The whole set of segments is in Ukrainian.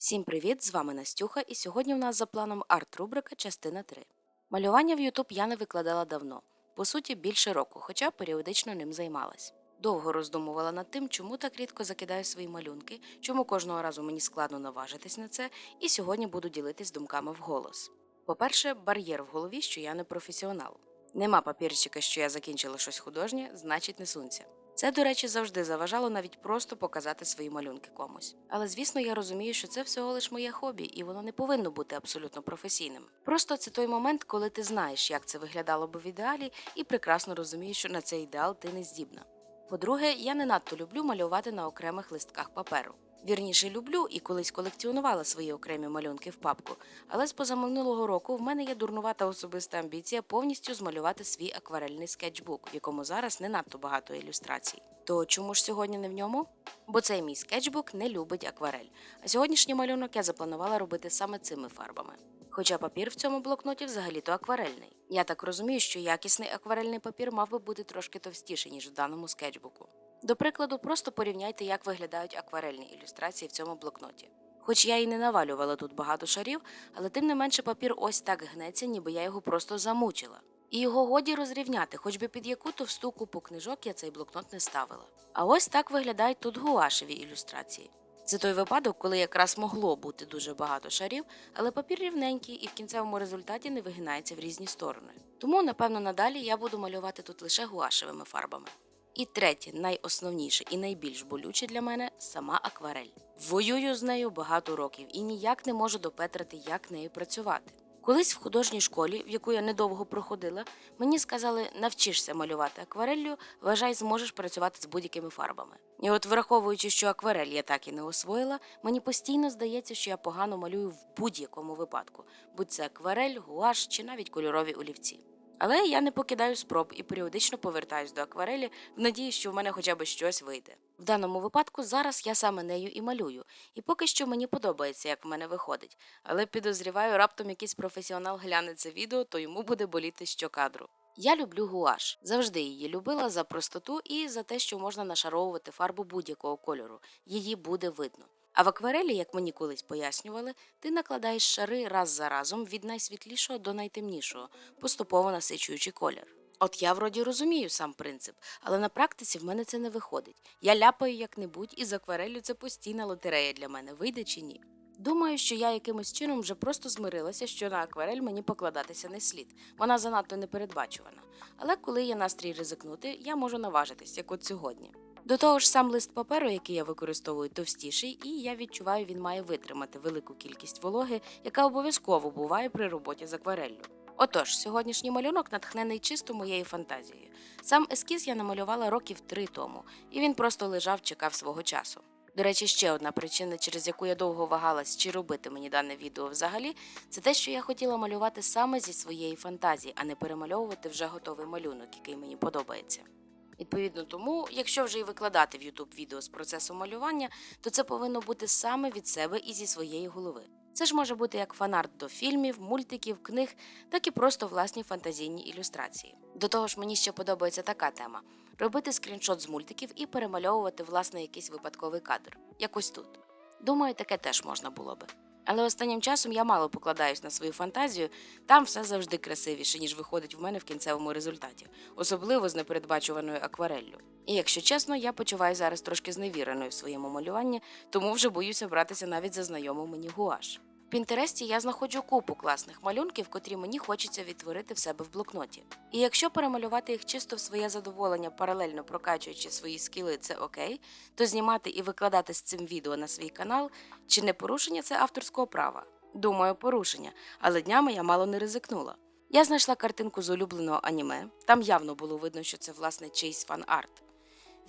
Всім привіт! З вами Настюха, і сьогодні в нас за планом арт-рубрика частина 3. Малювання в YouTube я не викладала давно, по суті, більше року, хоча періодично ним займалась. Довго роздумувала над тим, чому так рідко закидаю свої малюнки, чому кожного разу мені складно наважитись на це, і сьогодні буду ділитись думками вголос. По-перше, бар'єр в голові, що я не професіонал. Нема папірчика, що я закінчила щось художнє, значить не сунься. Це, до речі, завжди заважало навіть просто показати свої малюнки комусь. Але звісно, я розумію, що це всього лиш моє хобі, і воно не повинно бути абсолютно професійним. Просто це той момент, коли ти знаєш, як це виглядало би в ідеалі, і прекрасно розумієш, що на цей ідеал ти не здібна. По-друге, я не надто люблю малювати на окремих листках паперу. Вірніше люблю і колись колекціонувала свої окремі малюнки в папку, але з позаминулого року в мене є дурнувата особиста амбіція повністю змалювати свій акварельний скетчбук, в якому зараз не надто багато ілюстрацій. То чому ж сьогодні не в ньому? Бо цей мій скетчбук не любить акварель. А сьогоднішній малюнок я запланувала робити саме цими фарбами. Хоча папір в цьому блокноті взагалі-то акварельний. Я так розумію, що якісний акварельний папір мав би бути трошки товстіший, ніж в даному скетчбуку. До прикладу, просто порівняйте, як виглядають акварельні ілюстрації в цьому блокноті. Хоч я і не навалювала тут багато шарів, але тим не менше папір ось так гнеться, ніби я його просто замучила. І його годі розрівняти, хоч би під яку товсту купу книжок я цей блокнот не ставила. А ось так виглядають тут гуашеві ілюстрації. Це той випадок, коли якраз могло бути дуже багато шарів, але папір рівненький і в кінцевому результаті не вигинається в різні сторони. Тому, напевно, надалі я буду малювати тут лише гуашевими фарбами. І третє, найосновніше і найбільш болюче для мене сама акварель. Воюю з нею багато років і ніяк не можу допетрити, як нею працювати. Колись в художній школі, в яку я недовго проходила, мені сказали, навчишся малювати аквареллю, вважай, зможеш працювати з будь-якими фарбами. І от, враховуючи, що акварель я так і не освоїла, мені постійно здається, що я погано малюю в будь-якому випадку, будь це акварель, гуаш чи навіть кольорові олівці. Але я не покидаю спроб і періодично повертаюсь до акварелі в надії, що в мене хоча б щось вийде. В даному випадку зараз я саме нею і малюю, і поки що мені подобається, як в мене виходить. Але підозріваю, раптом якийсь професіонал гляне це відео, то йому буде боліти щокадру. Я люблю гуаш, завжди її любила за простоту і за те, що можна нашаровувати фарбу будь-якого кольору. Її буде видно. А в акварелі, як мені колись пояснювали, ти накладаєш шари раз за разом від найсвітлішого до найтемнішого, поступово насичуючи колір. От я вроді розумію сам принцип, але на практиці в мене це не виходить. Я ляпаю як-небудь, і з аквареллю це постійна лотерея для мене, вийде чи ні. Думаю, що я якимось чином вже просто змирилася, що на акварель мені покладатися не слід. Вона занадто непередбачувана. Але коли є настрій ризикнути, я можу наважитись, як от сьогодні. До того ж, сам лист паперу, який я використовую, товстіший, і я відчуваю, він має витримати велику кількість вологи, яка обов'язково буває при роботі з аквареллю. Отож, сьогоднішній малюнок натхнений чисто моєю фантазією. Сам ескіз я намалювала років три тому, і він просто лежав, чекав свого часу. До речі, ще одна причина, через яку я довго вагалась, чи робити мені дане відео взагалі, це те, що я хотіла малювати саме зі своєї фантазії, а не перемальовувати вже готовий малюнок, який мені подобається. Відповідно тому, якщо вже і викладати в YouTube відео з процесу малювання, то це повинно бути саме від себе і зі своєї голови. Це ж може бути як фанарт до фільмів, мультиків, книг, так і просто власні фантазійні ілюстрації. До того ж, мені ще подобається така тема: робити скріншот з мультиків і перемальовувати власне якийсь випадковий кадр. Якось тут. Думаю, таке теж можна було би. Але останнім часом я мало покладаюсь на свою фантазію, там все завжди красивіше, ніж виходить в мене в кінцевому результаті, особливо з непередбачуваною аквареллю. І якщо чесно, я почуваю зараз трошки зневіреною в своєму малюванні, тому вже боюся братися навіть за знайому мені гуаш. В Пінтересті я знаходжу купу класних малюнків, котрі мені хочеться відтворити в себе в блокноті. І якщо перемалювати їх чисто в своє задоволення, паралельно прокачуючи свої скіли, це окей, то знімати і викладати з цим відео на свій канал чи не порушення це авторського права? Думаю, порушення, але днями я мало не ризикнула. Я знайшла картинку з улюбленого аніме, там явно було видно, що це власне чийсь фан-арт.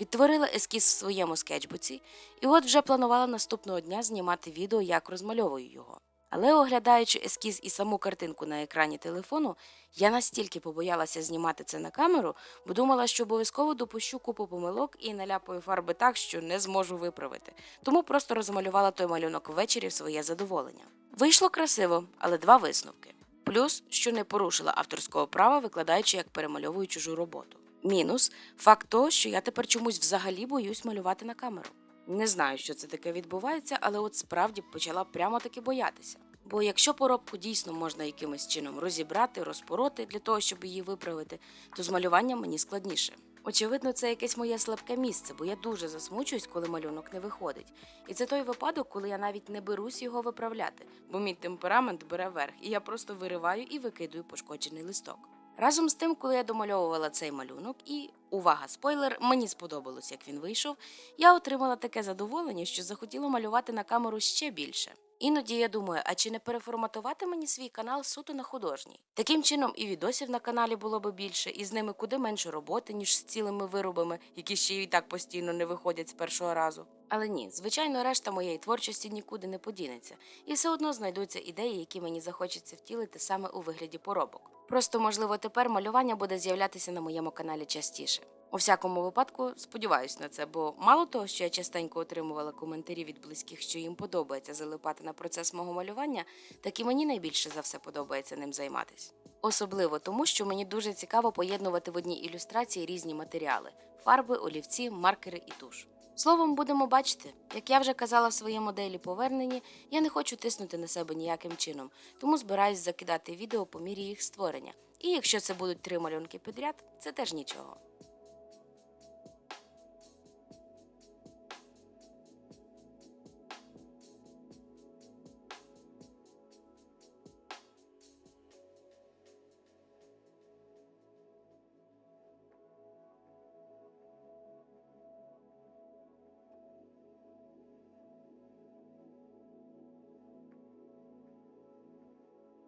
Відтворила ескіз в своєму скетчбуці, і от вже планувала наступного дня знімати відео, як розмальовую його. Але оглядаючи ескіз і саму картинку на екрані телефону, я настільки побоялася знімати це на камеру, бо думала, що обов'язково допущу купу помилок і наляпаю фарби так, що не зможу виправити. Тому просто розмалювала той малюнок ввечері в своє задоволення. Вийшло красиво, але два висновки. Плюс, що не порушила авторського права, викладаючи, як перемальовую чужу роботу. Мінус факт того, що я тепер чомусь взагалі боюсь малювати на камеру. Не знаю, що це таке відбувається, але от справді почала прямо таки боятися. Бо якщо поробку дійсно можна якимось чином розібрати, розпороти для того, щоб її виправити, то з малюванням мені складніше. Очевидно, це якесь моє слабке місце, бо я дуже засмучуюсь, коли малюнок не виходить. І це той випадок, коли я навіть не берусь його виправляти, бо мій темперамент бере верх, і я просто вириваю і викидую пошкоджений листок. Разом з тим, коли я домальовувала цей малюнок, і увага, спойлер, мені сподобалось, як він вийшов, я отримала таке задоволення, що захотіла малювати на камеру ще більше. Іноді я думаю, а чи не переформатувати мені свій канал суто на художній? Таким чином і відосів на каналі було би більше, і з ними куди менше роботи, ніж з цілими виробами, які ще й так постійно не виходять з першого разу. Але ні, звичайно, решта моєї творчості нікуди не подінеться, і все одно знайдуться ідеї, які мені захочеться втілити саме у вигляді поробок. Просто, можливо, тепер малювання буде з'являтися на моєму каналі частіше. У всякому випадку сподіваюсь на це, бо мало того, що я частенько отримувала коментарі від близьких, що їм подобається залипати на процес мого малювання, так і мені найбільше за все подобається ним займатися. Особливо тому, що мені дуже цікаво поєднувати в одній ілюстрації різні матеріали: фарби, олівці, маркери і туш. Словом, будемо бачити, як я вже казала в своєму моделі поверненні, я не хочу тиснути на себе ніяким чином, тому збираюсь закидати відео по мірі їх створення. І якщо це будуть три малюнки підряд, це теж нічого.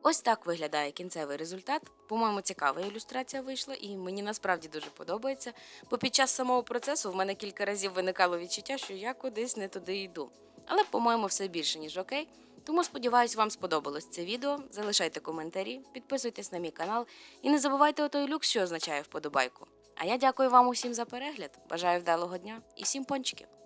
Ось так виглядає кінцевий результат. По-моєму, цікава ілюстрація вийшла, і мені насправді дуже подобається. Бо під час самого процесу в мене кілька разів виникало відчуття, що я кудись не туди йду. Але, по-моєму, все більше, ніж окей. Тому сподіваюсь, вам сподобалось це відео. Залишайте коментарі, підписуйтесь на мій канал і не забувайте отой люкс, що означає вподобайку. А я дякую вам усім за перегляд. Бажаю вдалого дня і всім пончиків!